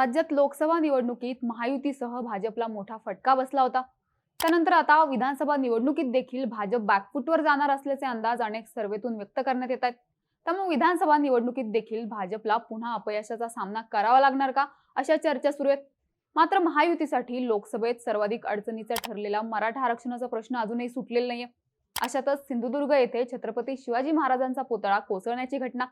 राज्यात लोकसभा निवडणुकीत महायुतीसह भाजपला मोठा फटका बसला होता. त्यानंतर आता विधानसभा निवडणुकीत देखील भाजप बॅकफुटवर जाणार असल्याचे अंदाज अनेक सर्वेतून व्यक्त करण्यात येत आहेत. त्यामुळे विधानसभा निवडणुकीत देखील भाजपला पुन्हा अपयशाचा सामना करावा लागणार का? अशा चर्चा सुरू आहेत. मात्र महायुतीसाठी लोकसभेत सर्वाधिक अडचणीचा ठरलेला मराठा आरक्षणाचा प्रश्न अजूनही सुटलेला नाहीये. अशातच सिंधुदुर्ग येथे छत्रपती शिवाजी महाराजांचा पुतळा कोसळण्याची घटना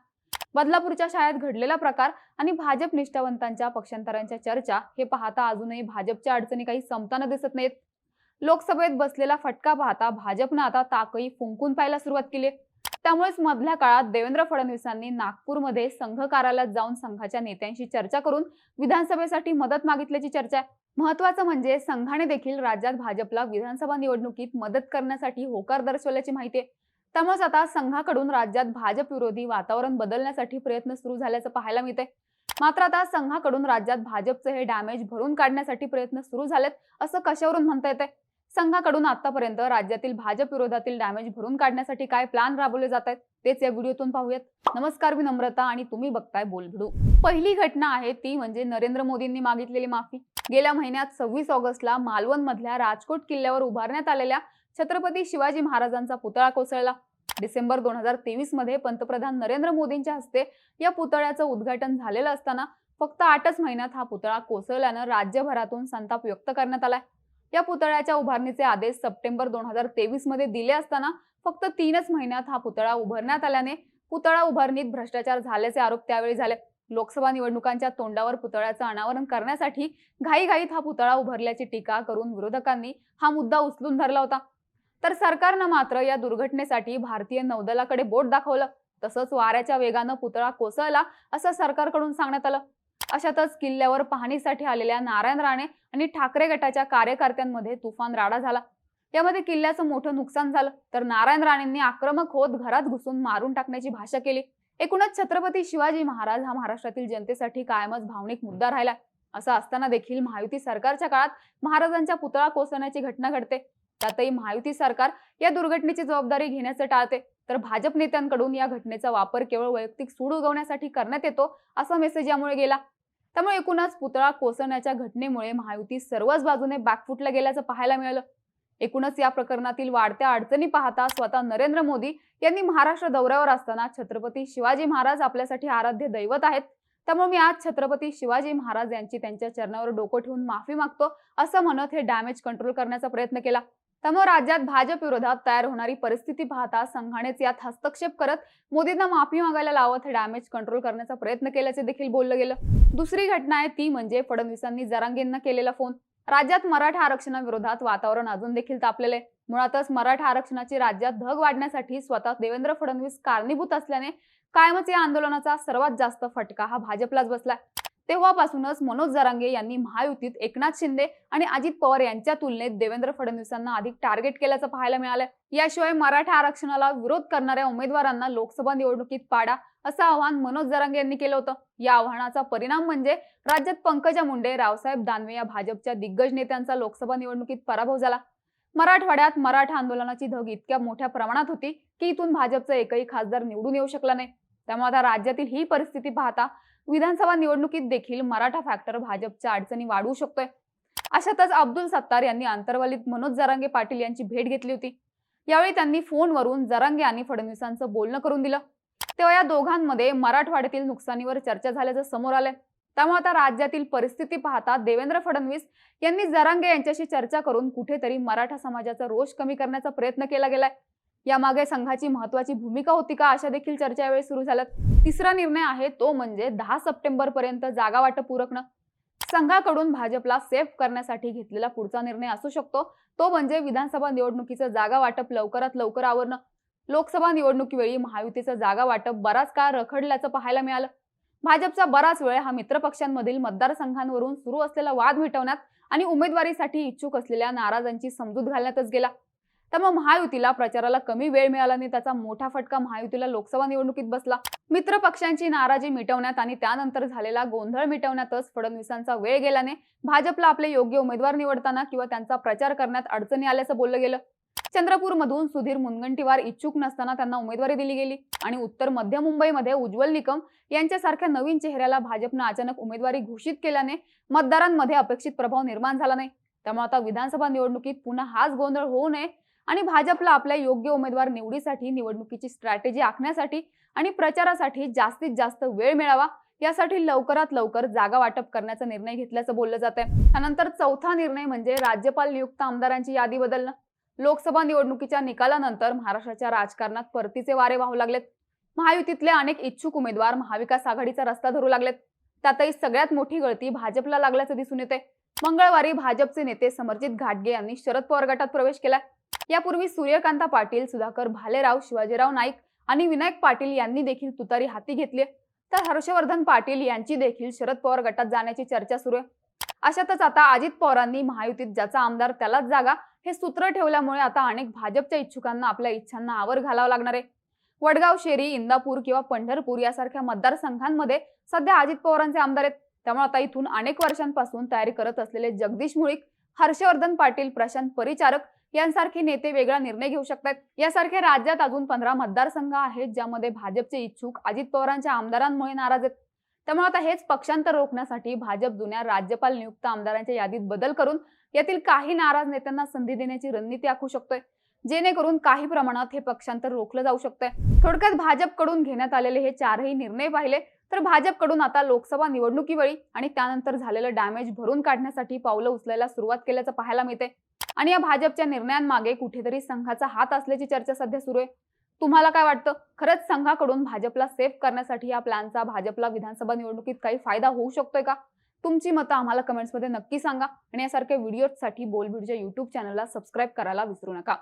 बदलापूरच्या शाळेत घडलेला प्रकार आणि भाजप निष्ठावंतांच्या पक्षांतरांच्या चर्चा हे पाहता अजूनही भाजपच्या अडचणी काही संपताना दिसत नाहीत. लोकसभेत बसलेला फटका पाहता भाजपनं आता ताकही फुंकून पाहायला सुरुवात केली त्यामुळेच मधल्या काळात देवेंद्र फडणवीसांनी नागपूरमध्ये संघ कार्यालयात जाऊन संघाच्या नेत्यांशी चर्चा करून विधानसभेसाठी मदत मागितल्याची चर्चा आहे. महत्वाचं म्हणजे संघाने देखील राज्यात भाजपला विधानसभा निवडणुकीत मदत करण्यासाठी होकार दर्शवल्याची माहिती आहे. त्यामुळेच आता संघाकडून राज्यात भाजप विरोधी वातावरण बदलण्यासाठी प्रयत्न सुरू झाल्याचं पाहायला मिळते मात्र आता संघाकडून राज्यात भाजपचं हे डॅमेज भरून काढण्यासाठी प्रयत्न सुरू झालेत असं कशावरून म्हणता येते संघाकडून आतापर्यंत राज्यातील भाजप विरोधातील डॅमेज भरून काढण्यासाठी काय प्लॅन राबवले जात आहेत तेच या व्हिडिओतून पाहूयात. नमस्कार मी नम्रता आणि तुम्ही बघताय बोलभिडू पहिली घटना आहे ती म्हणजे नरेंद्र मोदींनी मागितलेली माफी. गेल्या महिन्यात सव्वीस ऑगस्टला मालवण मधल्या राजकोट किल्ल्यावर उभारण्यात आलेल्या छत्रपती शिवाजी महाराजांचा पुतळा कोसळला. डिसेंबर दोन हजार तेवीसमध्ये पंतप्रधान नरेंद्र मोदींच्या हस्ते या पुतळ्याचं उद्घाटन झालेलं असताना फक्त आठच महिन्यात हा पुतळा कोसळल्यानं राज्यभरातून संताप व्यक्त करण्यात आलाय. या पुतळ्याच्या उभारणीचे आदेश सप्टेंबर दोन हजार तेवीसमध्ये दिले असताना फक्त तीनच महिन्यात हा पुतळा उभारण्यात आल्याने पुतळा उभारणीत भ्रष्टाचार झाल्याचे आरोप त्यावेळी झाले. लोकसभा निवडणुकांच्या तोंडावर पुतळ्याचं अनावरण करण्यासाठी घाईघाईत हा पुतळा उभारल्याची टीका करून विरोधकांनी हा मुद्दा उचलून धरला होता. तर सरकारनं मात्र या दुर्घटनेसाठी भारतीय नौदलाकडे बोट दाखवलं. तसंच वाऱ्याच्या वेगानं पुतळा कोसळला असं सरकारकडून सांगण्यात आलं. अशातच किल्ल्यावर पाहणीसाठी आलेल्या नारायण राणे आणि ठाकरे गटाच्या कार्यकर्त्यांमध्ये तुफान राडा झाला. यामध्ये किल्ल्याचं मोठं नुकसान झालं. तर नारायण राणेंनी आक्रमक होत घरात घुसून मारून टाकण्याची भाषा केली. एकूणच छत्रपती शिवाजी महाराज हा महाराष्ट्रातील जनतेसाठी कायमच भावनिक मुद्दा राहिला असं असताना देखील महायुती सरकारच्या काळात महाराजांच्या पुतळा कोसळण्याची घटना घडते. त्यातही महायुती सरकार या दुर्घटनेची जबाबदारी घेण्याचं टाळते. तर भाजप नेत्यांकडून या घटनेचा वापर केवळ वैयक्तिक सूड उगवण्यासाठी करण्यात येतो असा मेसेज यामुळे गेला. त्यामुळे एकूणच पुतळा कोसळण्याच्या घटनेमुळे महायुती सर्वच बाजूने बॅकफुटला गेल्याचं पाहायला मिळालं. एकूणच या प्रकरणातील वाढत्या अडचणी पाहता स्वतः नरेंद्र मोदी यांनी महाराष्ट्र दौऱ्यावर असताना छत्रपती शिवाजी महाराज आपल्यासाठी आराध्य दैवत आहेत. त्यामुळे मी आज छत्रपती शिवाजी महाराज यांची त्यांच्या चरणावर डोकं ठेवून माफी मागतो असं म्हणत हे डॅमेज कंट्रोल करण्याचा प्रयत्न केला. त्यामुळे राज्यात भाजप विरोधात तयार होणारी परिस्थिती पाहता संघानेच यात हस्तक्षेप करत मोदींना माफी मागायला लावत हे डॅमेज कंट्रोल करण्याचा प्रयत्न केल्याचे देखील बोललं गेलं. दुसरी घटना आहे ती म्हणजे फडणवीसांनी जरांगेंना केलेला फोन राज्यात मराठा आरक्षणाविरोधात वातावरण अजून देखील तापलेलं आहे. मुळातच मराठा आरक्षणाची राज्यात धग वाढण्यासाठी स्वतः देवेंद्र फडणवीस कारणीभूत असल्याने कायमच या आंदोलनाचा सर्वात जास्त फटका हा भाजपलाच बसलाय. तेव्हापासूनच मनोज जरांगे यांनी महायुतीत एकनाथ शिंदे आणि अजित पवार यांच्या तुलनेत देवेंद्र फडणवीसांना अधिक टार्गेट केल्याचं पाहायला मिळालंय. याशिवाय मराठा आरक्षणाला विरोध करणाऱ्या उमेदवारांना लोकसभा निवडणुकीत पाडा असं आवाहन मनोज जरांगे यांनी केलं होतं. या आव्हानाचा परिणाम म्हणजे राज्यात पंकजा मुंडे रावसाहेब दानवे या भाजपच्या दिग्गज नेत्यांचा लोकसभा निवडणुकीत पराभव झाला. मराठवाड्यात मराठा आंदोलनाची धग इतक्या मोठ्या प्रमाणात होती की इथून भाजपचा एकही खासदार निवडून येऊ शकला नाही. त्यामुळे आता राज्यातील ही परिस्थिती पाहता विधानसभा निवडणुकीत देखील मराठा फॅक्टर भाजपच्या अडचणी वाढवू शकतोय. अशातच अब्दुल सत्तार यांनी आंतरवालीत मनोज जरांगे पाटील यांची भेट घेतली होती. यावेळी त्यांनी फोनवरून जरांगे आणि फडणवीसांचं बोलणं करून दिलं. तेव्हा या दोघांमध्ये मराठवाड्यातील नुकसानीवर चर्चा झाल्याचं समोर आलंय. त्यामुळे आता राज्यातील परिस्थिती पाहता देवेंद्र फडणवीस यांनी जरांगे यांच्याशी चर्चा करून कुठेतरी मराठा समाजाचा रोष कमी करण्याचा प्रयत्न केला गेलाय. यामागे संघाची महत्वाची भूमिका होती का? अशा देखील चर्चा यावेळी सुरू झाल्यात. तिसरा निर्णय आहे तो म्हणजे दहा सप्टेंबर पर्यंत जागा वाटप उरकणं संघाकडून भाजपला सेफ करण्यासाठी घेतलेला पुढचा निर्णय असू शकतो. तो म्हणजे विधानसभा निवडणुकीचं जागा वाटप लवकरात लवकर आवरणं. लोकसभा निवडणुकीवेळी महायुतीचं जागा वाटप बराच काळ रखडल्याचं पाहायला मिळालं. भाजपचा बराच वेळ हा मित्रपक्षांमधील मतदारसंघांवरून सुरू असलेला वाद मिटवण्यात आणि उमेदवारीसाठी इच्छुक असलेल्या नाराजांची समजूत घालण्यातच गेला. त्यामुळे महायुतीला प्रचाराला कमी वेळ मिळाल्याने त्याचा मोठा फटका महायुतीला लोकसभा निवडणुकीत बसला. मित्र पक्षांची नाराजी मिटवण्यात आणि त्यानंतर झालेला गोंधळ मिटवण्यातच फडणवीसांचा वेळ गेल्याने भाजपला आपले योग्य उमेदवार निवडताना किंवा त्यांचा प्रचार करण्यात अडचणी आल्याचं बोललं गेलं. चंद्रपूरमधून सुधीर मुनगंटीवार इच्छुक नसताना त्यांना उमेदवारी दिली गेली आणि उत्तर मध्य मुंबईमध्ये उज्ज्वल निकम यांच्यासारख्या नवीन चेहऱ्याला भाजपनं अचानक उमेदवारी घोषित केल्याने मतदारांमध्ये अपेक्षित प्रभाव निर्माण झाला नाही. त्यामुळे आता विधानसभा निवडणुकीत पुन्हा हाच गोंधळ होऊ नये आणि भाजपला आपल्या योग्य उमेदवार निवडीसाठी निवडणुकीची स्ट्रॅटेजी आखण्यासाठी आणि प्रचारासाठी जास्तीत जास्त वेळ मिळावा यासाठी लवकरात लवकर जागा वाटप करण्याचा निर्णय घेतल्याचं बोललं जात आहे त्यानंतर चौथा निर्णय म्हणजे राज्यपाल नियुक्त आमदारांची यादी बदलणं. लोकसभा निवडणुकीच्या निकालानंतर महाराष्ट्राच्या राजकारणात परतीचे वारे वाहू लागलेत. महायुतीतले अनेक इच्छुक उमेदवार महाविकास आघाडीचा रस्ता धरू लागलेत. त्यातही सगळ्यात मोठी गळती भाजपला लागल्याचं दिसून येते मंगळवारी भाजपचे नेते समरजित घाटगे यांनी शरद पवार गटात प्रवेश केला यापूर्वी सूर्यकांता पाटील सुधाकर भालेराव शिवाजीराव नाईक आणि विनायक पाटील यांनी देखील तुतारी हाती घेतली तर हर्षवर्धन पाटील यांची देखील शरद पवार गटात जाण्याची चर्चा सुरू आहे. अशातच आता अजित पवारांनी महायुतीत ज्याचा आमदार त्यालाच जागा हे सूत्र ठेवल्यामुळे आता अनेक भाजपच्या इच्छुकांना आपल्या इच्छांना आवर घालावा लागणार आहे. वडगाव शेरी इंदापूर किंवा पंढरपूर यासारख्या मतदारसंघांमध्ये सध्या अजित पवारांचे आमदार आहेत. त्यामुळे आता इथून अनेक वर्षांपासून तयारी करत असलेले जगदीश मुळीक हर्षवर्धन पाटील प्रशांत परिचारक यांसारखे नेते वेगळा निर्णय घेऊ शकतात. यासारखे राज्यात अजून पंधरा मतदारसंघ आहेत ज्यामध्ये भाजपचे इच्छुक अजित पवारांच्या आमदारांमुळे नाराज आहेत. त्यामुळे आता हेच पक्षांतर रोखण्यासाठी भाजप जुन्या राज्यपाल नियुक्त आमदारांच्या यादीत बदल करून यातील काही नाराज नेत्यांना संधी देण्याची रणनीती आखू शकतोय. जेणेकरून काही प्रमाणात हे पक्षांतर रोखलं जाऊ शकतंय. थोडक्यात भाजपकडून घेण्यात आलेले हे चारही निर्णय पाहिले तर भाजपकडून आता लोकसभा निवडणुकीवेळी आणि त्यानंतर झालेलं डॅमेज भरून काढण्यासाठी पावलं उचलायला सुरुवात केल्याचं पाहायला मिळते आणि या भाजपच्या निर्णयांमागे कुठेतरी संघाचा हात असल्याची चर्चा सध्या सुरू आहे. तुम्हाला काय वाटतं? खरंच संघाकडून भाजपला सेफ करण्यासाठी या प्लॅनचा भाजपला विधानसभा निवडणुकीत काही फायदा होऊ शकतोय का? तुमची मतं आम्हाला कमेंट्समध्ये नक्की सांगा आणि यासारख्या व्हिडिओसाठी बोलबीडच्या युट्यूब चॅनलला सबस्क्राईब करायला विसरू नका.